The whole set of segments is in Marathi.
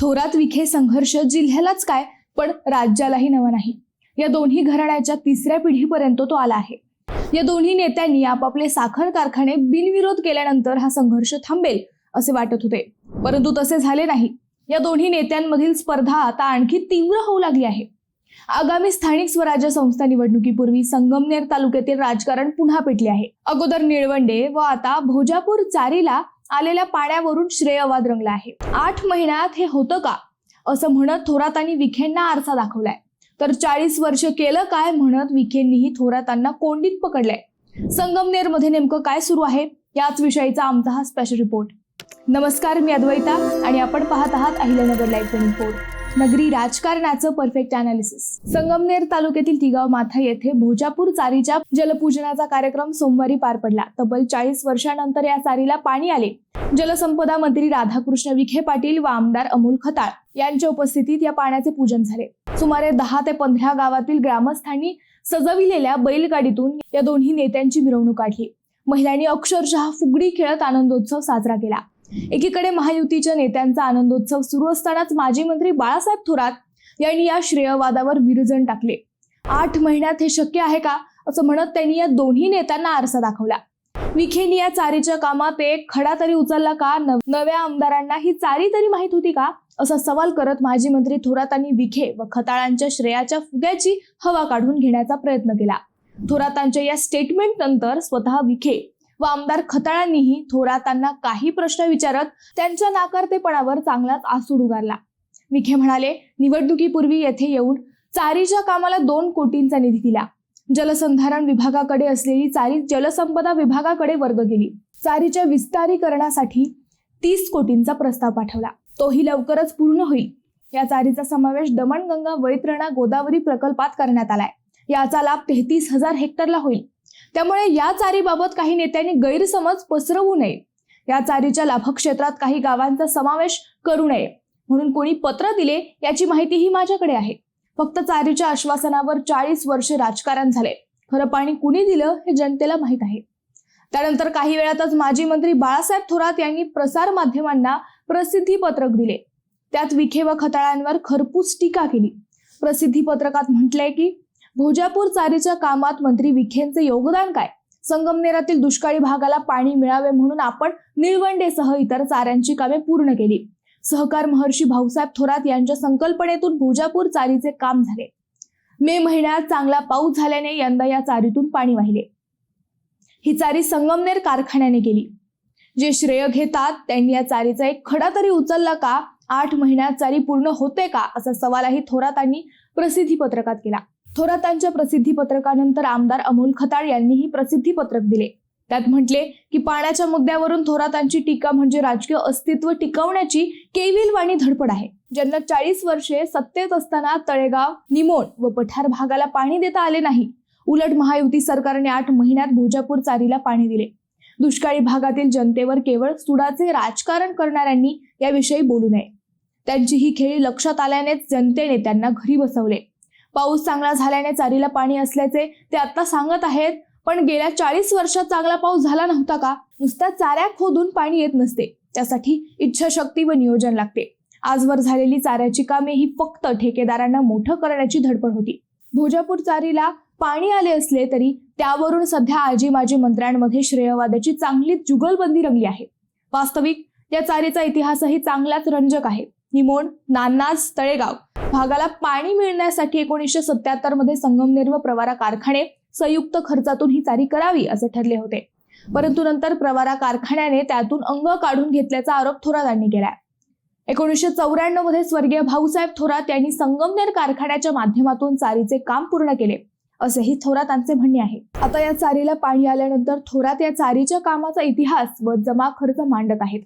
थोरात विखे संघर्ष जिल्ह्यालाच काय पण राज्यालाही नवा नाही. या दोन्ही घराण्याच्या तिसऱ्या पिढीपर्यंत तो आला आहे. या दोन्ही नेत्यांनी आपापले साखर कारखाने बिनविरोध केल्यानंतर हा संघर्ष थांबेल असे वाटत होते. परंतु तसे झाले नाही. या दोन्ही नेत्यांमधील स्पर्धा आता आणखी तीव्र होऊ लागली आहे. आगामी स्थानिक स्वराज्य संस्था निवडणुकीपूर्वी संगमनेर तालुक्यातील राजकारण पुन्हा पेटले आहे. अगोदर निळवंडे व आता भोजापूर चारीला आलेल्या पाण्यावरून श्रेयवाद रंगला आहे. आठ महिन्यात हे होतं का? असं म्हणत थोरातांनी विखेंना आरसा दाखवलाय. तर चाळीस वर्ष केलं काय म्हणत विखेंनीही थोरातांना कोंडीत पकडलंय. संगमनेरमध्ये नेमकं काय सुरू आहे? याच विषयीचा आमचा हा स्पेशल रिपोर्ट नमस्कार मी अद्वैता आणि आपण पाहत आहात अहिल्यानगर लाईव्ह रिपोर्ट नगरी राजकारणाचं परफेक्ट अनालिसिस संगमनेर तालुक्यातील तिगाव माथा येथे भोजापूर चारीच्या जलपूजनाचा कार्यक्रम सोमवारी पार पडला. तब्बल चाळीस वर्षानंतर या चारीला पाणी आले. जलसंपदा मंत्री राधाकृष्ण विखे पाटील व आमदार अमोल खताळ यांच्या उपस्थितीत या पाण्याचे पूजन झाले. सुमारे दहा ते पंधरा गावातील ग्रामस्थांनी सजविलेल्या बैलगाडीतून या दोन्ही नेत्यांची मिरवणूक काढली. महिलांनी अक्षरशः फुगडी खेळत आनंदोत्सव साजरा केला. एकीकडे महायुतीच्या नेत्यांचा आनंदोत्सव सुरू असतानाच माजी मंत्री बाळासाहेब थोरात यांनी या श्रेयवादावर विरजण टाकले. आठ महिन्यात हे शक्य आहे का? असं म्हणत त्यांनी या दोन्ही नेत्यांना आरसा दाखवला. विखेनी या चारीच्या कामात एक खडा तरी उचलला का? नव्या आमदारांना ही चारी तरी माहीत होती का? असा सवाल करत माजी मंत्री थोरातांनी विखे व खताळांच्या श्रेयाच्या फुग्याची हवा काढून घेण्याचा प्रयत्न केला. थोरातांच्या या स्टेटमेंट नंतर स्वतः विखे व आमदार खताळांनीही थोरातांना काही प्रश्न विचारत त्यांच्या नाकारतेपणावर चांगलाच आसूड उगारला. विखे म्हणाले निवडणुकीपूर्वी येथे येऊन चारीच्या कामाला दोन कोटींचा निधी दिला. जलसंधारण विभागाकडे असलेली चारी जलसंपदा विभागाकडे वर्ग केली. चारीच्या विस्तारीकरणासाठी तीस कोटींचा प्रस्ताव पाठवला. तोही लवकरच पूर्ण होईल. या चारीचा समावेश दमणगंगा वैतरणा गोदावरी प्रकल्पात करण्यात आलाय. याचा लाभ तेहतीस हजार हेक्टरला होईल. त्यामुळे या चारीबाबत काही नेत्यांनी गैरसमज पसरवू नये. या चारीच्या लाभक्षेत्रात काही गावांचा समावेश करू नये. म्हणून कोणी पत्र दिले याची माहितीही माझ्याकडे आहे. फक्त चारीच्या आश्वासनावर चाळीस वर्षे राजकारण झाले. खरं पाणी कुणी दिलं हे जनतेला माहीत आहे. त्यानंतर काही वेळातच माजी मंत्री बाळासाहेब थोरात यांनी प्रसार माध्यमांना प्रसिद्धी पत्रक दिले. त्यात विखे व खताळांवर खरपूस टीका केली. प्रसिद्धी पत्रकात म्हटलंय की भोजापूर चारीच्या कामात मंत्री विखेंचे योगदान काय? संगमनेरातील दुष्काळी भागाला पाणी मिळावे म्हणून आपण निळवंडेसह इतर चाऱ्यांची कामे पूर्ण केली. सहकार महर्षी भाऊसाहेब थोरात यांच्या संकल्पनेतून भोजापूर चारीचे काम झाले. मे महिन्यात चांगला पाऊस झाल्याने यंदा या चारीतून पाणी वाहिले. ही चारी संगमनेर कारखान्याने केली. जे श्रेय घेतात त्यांनी या चारीचा एक खडा तरी उचलला का? आठ महिन्यात चारी पूर्ण होते का? असा सवालही थोरातांनी प्रसिद्धी पत्रकात केला. थोरातांच्या प्रसिद्धी पत्रकानंतर आमदार अमोल खताळ यांनीही प्रसिद्धी पत्रक दिले. त्यात म्हटले की पाण्याच्या मुद्द्यावरून थोरातांची टीका म्हणजे राजकीय अस्तित्व टिकवण्याची केविलवाणी धडपड आहे. ज्यांना चाळीस वर्षे सत्तेत असताना तळेगाव निमोण व पठार भागाला पाणी देता आले नाही. उलट महायुती सरकारने आठ महिन्यात भोजापूर चारीला पाणी दिले. दुष्काळी भागातील जनतेवर केवळ सुडाचे राजकारण करणाऱ्यांनी याविषयी बोलू नये. त्यांची ही खेळी लक्षात आल्यानेच जनतेने त्यांना घरी बसवले. पाऊस चांगला झाल्याने चारीला पाणी असल्याचे ते आता सांगत आहेत. पण गेल्या चाळीस वर्षात चांगला पाऊस झाला नव्हता का? नुसत्या चाऱ्या खोदून पाणी येत नसते. त्यासाठी इच्छाशक्ती व नियोजन लागते. आजवर झालेली चाऱ्याची कामे ही फक्त ठेकेदारांना मोठं करण्याची धडपड होती. भोजापूर चारीला पाणी आले असले तरी त्यावरून सध्या आजी माजी मंत्र्यांमध्ये श्रेयवादाची चांगलीच जुगलबंदी रंगली आहे. वास्तविक या चारीचा इतिहासही चांगलाच रंजक आहे. निमोण नान्नाज तळेगाव. भागाला पाणी मिळण्यासाठी एकोणीसशे सत्याहत्तरमध्ये संगमनेर व प्रवारा कारखाने संयुक्त खर्चातून ही चारी करावी असे ठरले होते. परंतु नंतर प्रवारा कारखान्याने त्यातून अंग काढून घेतल्याचा आरोप थोरातांनी केलाय. एकोणीसशे चौऱ्याण्णवमध्ये स्वर्गीय भाऊसाहेब थोरात यांनी संगमनेर कारखान्याच्या माध्यमातून चारीचे काम पूर्ण केले असेही थोरातांचे म्हणणे आहे. आता या चारीला पाणी आल्यानंतर थोरात या चारीच्या कामाचा इतिहास व जमा खर्च मांडत आहेत.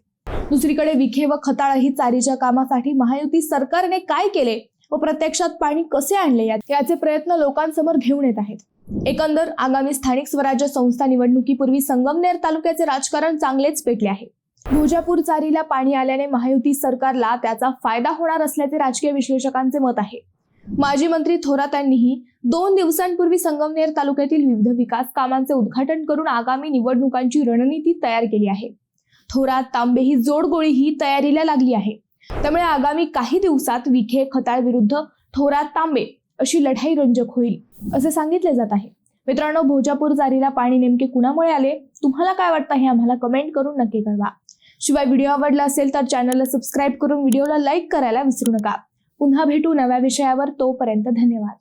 दुसरीकडे विखे व खताळ ही चारीच्या कामासाठी महायुती सरकारने काय केले? व प्रत्यक्षात पाणी कसे आणले यात- याचे प्रयत्न लोकांसमोर घेऊन येत आहेत. एकंदर आगामी स्थानिक स्वराज्य संस्था निवडणुकीपूर्वी संगमनेर तालुक्याचे राजकारण चांगलेच पेटले आहे. भोजापूर चारीला पाणी आल्याने महायुती सरकारला त्याचा फायदा होणार असल्याचे राजकीय विश्लेषकांचे मत आहे. माजी मंत्री थोरात यांनीही दोन दिवसांपूर्वी संगमनेर तालुक्यातील विविध विकास कामांचे उद्घाटन करून आगामी निवडणुकांची रणनीती तयार केली आहे. थोरात तांबे ही जोडगोळी ही तयारीला लागली आहे. त्यामुळे आगामी काही दिवसात विखे खताळ विरुद्ध थोरात तांबे अशी लढाई रंजक होईल असे सांगितले जात आहे. मित्रांनो भोजापूर जारीला पाणी नेमके कुणामुळे आले? तुम्हाला काय वाटतं हे आम्हाला कमेंट करून नक्की कळवा. शिवाय व्हिडिओ आवडला असेल तर चॅनलला सबस्क्राईब करून व्हिडिओला लाईक करायला विसरू नका. पुन्हा भेटू नव्या विषयावर तोपर्यंत धन्यवाद.